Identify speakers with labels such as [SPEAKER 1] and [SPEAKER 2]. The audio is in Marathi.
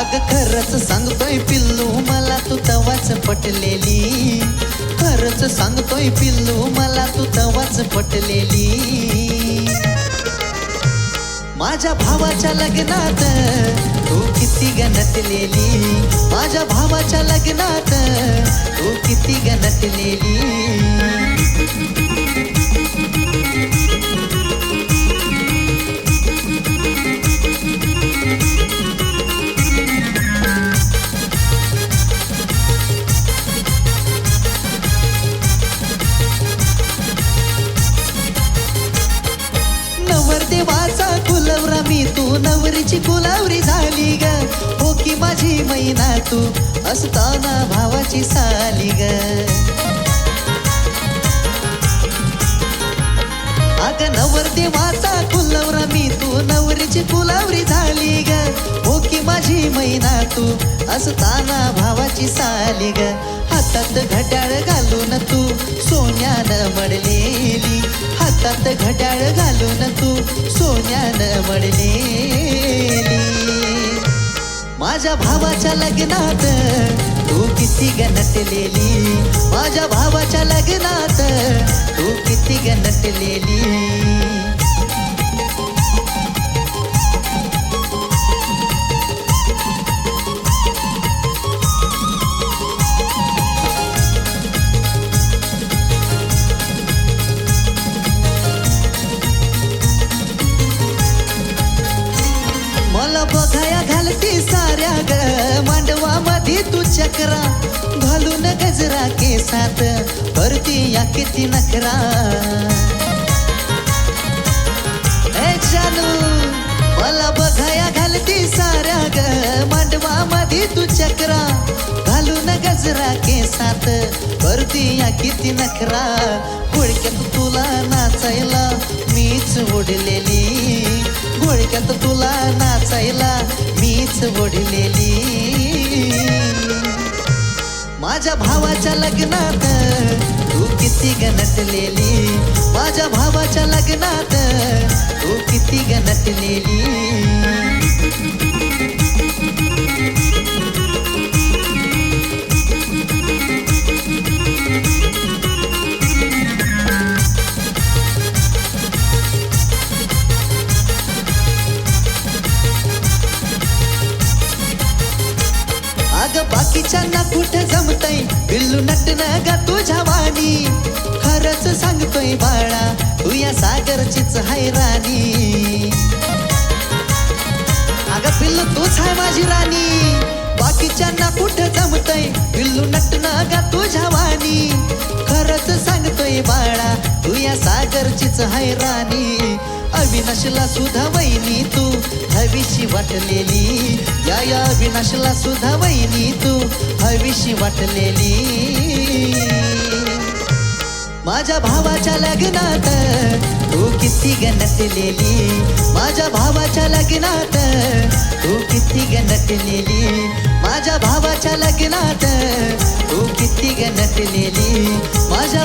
[SPEAKER 1] अग खरंच सांगतोय पिल्लू मला तू तवाच पटलेली. खरंच सांगतोय पिल्लू मला तू तवाच पटलेली. माझ्या भावाच्या लग्नात तू किती गणतलेली. माझ्या भावाच्या लग्नात तू असताना भावाची साली ग. अग नवरदेवाचा कुलवरा मी तू नवरीची कुलावरी झाली ग. हो की माझी मैना तू असताना भावाची साली ग. हातात घड्याळ घालून तू सोन्यानं मडलेली. हातात घड्याळ घालून तू सोन्यानं मडलेली. माझ्या भावाच्या लग्नात तू किती गणतलेली? माझ्या भावाच्या लग्नात तू किती गणतलेली? मला बघाया नखरा घालून गजरा केसात. भरती या किती नखरा. जानू मला बघाया घालती साऱ्या ग. मांडवा मध्ये तू चक्रा घालून गजरा केसात. भरती या किती नखरा. गुडक्यात तुला नाचायला मीच ओढलेली. घोळक्यात तुला नाचायला मीच ओढलेली. माझ्या भावाच्या लग्नात तू किती गणतलेली माझ्या भावाच्या लग्नात तू किती गणतलेली बाकीच्यांना कुठं जमतय? बिल्लू नटन ग तुझ्या वाणी. खरंच सांगतोय बाळा तू या सागरचीच हाय राणी. अग पिल्लू तूच हाय माझी राणी. बाकीच्यांना कुठं जमतय? बिल्लू नटन ग तुझ्या वाणी. खरंच सांगतोय बाळा तू या सागरचीच हाय राणी. अविनाशला सुद्धा वहिनी तू. हवीशी वाटलेली या या अविनाशला सुद्धा वहिनी तू. हवीशी वाटलेली. माझ्या भावाच्या लग्नात तू किती गणतलेली. माझ्या भावाच्या लग्नात तू किती गणतलेली. माझ्या भावाच्या लग्नात तू किती गणतलेली. माझ्या